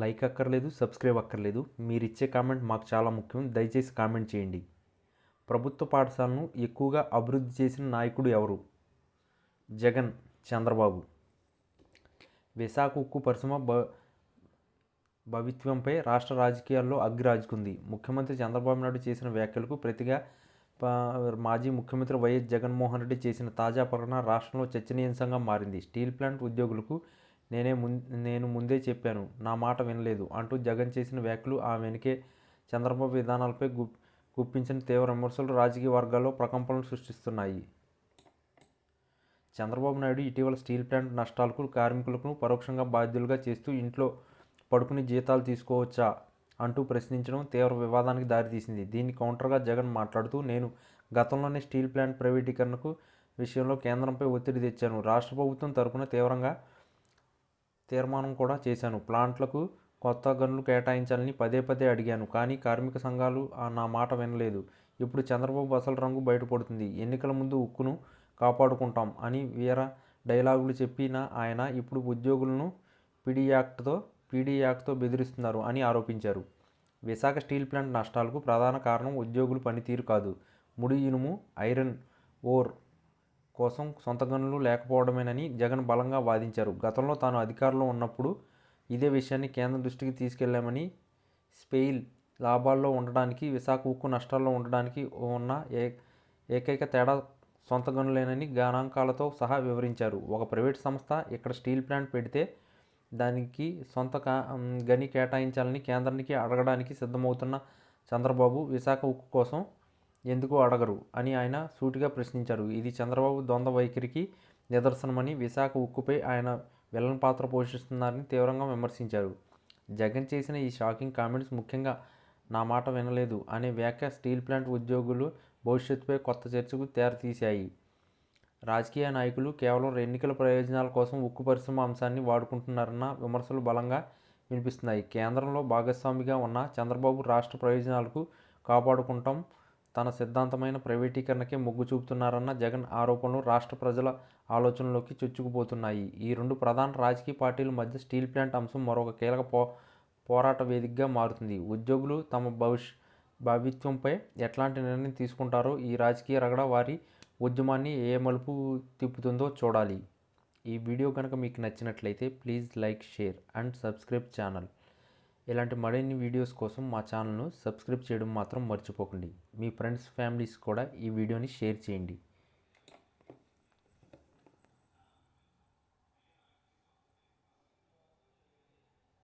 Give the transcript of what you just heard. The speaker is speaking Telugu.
లైక్ అక్కర్లేదు సబ్స్క్రైబ్ అక్కర్లేదు. మీరు ఇచ్చే కామెంట్ మాకు చాలా ముఖ్యం. దయచేసి కామెంట్ చేయండి. ప్రభుత్వ పాఠశాలను ఎక్కువగా అభివృద్ధి చేసిన నాయకుడు ఎవరు? జగన్ చంద్రబాబు. విశాఖ ఉక్కు పరిశ్రమ భ భవిత్వంపై రాష్ట్ర రాజకీయాల్లో అగ్గిరాజుకుంది ముఖ్యమంత్రి చంద్రబాబు నాయుడు చేసిన వ్యాఖ్యలకు ప్రతిగా మాజీ ముఖ్యమంత్రి వైఎస్ జగన్మోహన్ రెడ్డి చేసిన తాజా ప్రకటన రాష్ట్రంలో చర్చనీయాంశంగా మారింది. స్టీల్ ప్లాంట్ ఉద్యోగులకు నేనే ముం నేను ముందే చెప్పాను నా మాట వినలేదు అంటూ జగన్ చేసిన వ్యాఖ్యలు ఆ వెనుకే చంద్రబాబు విధానాలపై గు గుప్పించిన తీవ్ర విమర్శలు రాజకీయ వర్గాల్లో ప్రకంపనలు సృష్టిస్తున్నాయి. చంద్రబాబు నాయుడు ఇటీవల స్టీల్ ప్లాంట్ నష్టాలకు కార్మికులకు పరోక్షంగా బాధ్యులుగా చేస్తూ ఇంట్లో పడుకుని జీతాలు తీసుకోవచ్చా అంటూ ప్రశ్నించడం తీవ్ర వివాదానికి దారితీసింది. దీన్ని కౌంటర్గా జగన్ మాట్లాడుతూ నేను గతంలోనే స్టీల్ ప్లాంట్ ప్రైవేటీకరణకు విషయంలో కేంద్రంపై ఒత్తిడి తెచ్చాను. రాష్ట్ర ప్రభుత్వం తరపున తీవ్రంగా తీర్మానం కూడా చేశాను. ప్లాంట్లకు కొత్త గనులు కేటాయించాలని పదే పదే అడిగాను కానీ కార్మిక సంఘాలు ఆ నా మాట వినలేదు. ఇప్పుడు చంద్రబాబు అసలు రంగు బయటపడుతుంది. ఎన్నికల ముందు ఉక్కును కాపాడుకుంటాం అని వీర డైలాగులు చెప్పిన ఆయన ఇప్పుడు ఉద్యోగులను పిడి యాక్ట్తో పీడీ యాక్ట్తో బెదిరిస్తున్నారు అని ఆరోపించారు. విశాఖ స్టీల్ ప్లాంట్ నష్టాలకు ప్రధాన కారణం ఉద్యోగుల పనితీరు కాదు. ముడి ఇనుము ఐరన్ ఓర్ కోసం సొంత గనులు లేకపోవడమేనని జగన్ బలంగా వాదించారు. గతంలో తాను అధికారంలో ఉన్నప్పుడు ఇదే విషయాన్ని కేంద్ర దృష్టికి తీసుకెళ్ళామని స్పెయిల్ లాభాల్లో ఉండడానికి విశాఖ ఉక్కు నష్టాల్లో ఉండడానికి ఉన్న ఏ ఏకైక తేడా సొంత గనులేనని గణాంకాలతో సహా వివరించారు. ఒక ప్రైవేట్ సంస్థ ఇక్కడ స్టీల్ ప్లాంట్ పెడితే దానికి సొంత గని కేటాయించాలని కేంద్రానికి అడగడానికి సిద్ధమవుతున్న చంద్రబాబు విశాఖ ఉక్కు కోసం ఎందుకు అడగరు అని ఆయన సూటిగా ప్రశ్నించారు. ఇది చంద్రబాబు ద్వంద్వ వైఖరికి నిదర్శనమని విశాఖ ఉక్కుపై ఆయన విలన్ పాత్ర పోషిస్తున్నారని తీవ్రంగా విమర్శించారు. జగన్ చేసిన ఈ షాకింగ్ కామెంట్స్ ముఖ్యంగా నా మాట వినలేదు అనే వ్యాఖ్య స్టీల్ ప్లాంట్ ఉద్యోగులు భవిష్యత్తుపై కొత్త చర్చకు తెరతీశాయి. రాజకీయ నాయకులు కేవలం ఎన్నికల ప్రయోజనాల కోసం ఉక్కు పరిశ్రమ అంశాన్ని వాడుకుంటున్నారన్న విమర్శలు బలంగా వినిపిస్తున్నాయి. కేంద్రంలో భాగస్వామిగా ఉన్న చంద్రబాబు రాష్ట్ర ప్రయోజనాలకు కాపాడుకుంటాం తన సిద్ధాంతమైన ప్రైవేటీకరణకే మొగ్గు చూపుతున్నారన్న జగన్ ఆరోపణలు రాష్ట్ర ప్రజల ఆలోచనలోకి చొచ్చుకుపోతున్నాయి. ఈ రెండు ప్రధాన రాజకీయ పార్టీల మధ్య స్టీల్ ప్లాంట్ అంశం మరొక కీలక పో పోరాట వేదికగా మారుతుంది. ఉద్యోగులు తమ భవిష్ భవిత్వంపై ఎట్లాంటి నిర్ణయం తీసుకుంటారో ఈ రాజకీయ రగడ వారి ఉద్యమాన్ని ఏ మలుపు తిప్పుతుందో చూడాలి. ఈ వీడియో కనుక మీకు నచ్చినట్లయితే please like share and subscribe channel. ఇలాంటి మరిన్ని వీడియోస్ కోసం మా ఛానల్ను సబ్స్క్రైబ్ చేయడం మాత్రం మర్చిపోకండి. మీ ఫ్రెండ్స్ ఫ్యామిలీస్ కూడా ఈ వీడియోని షేర్ చేయండి.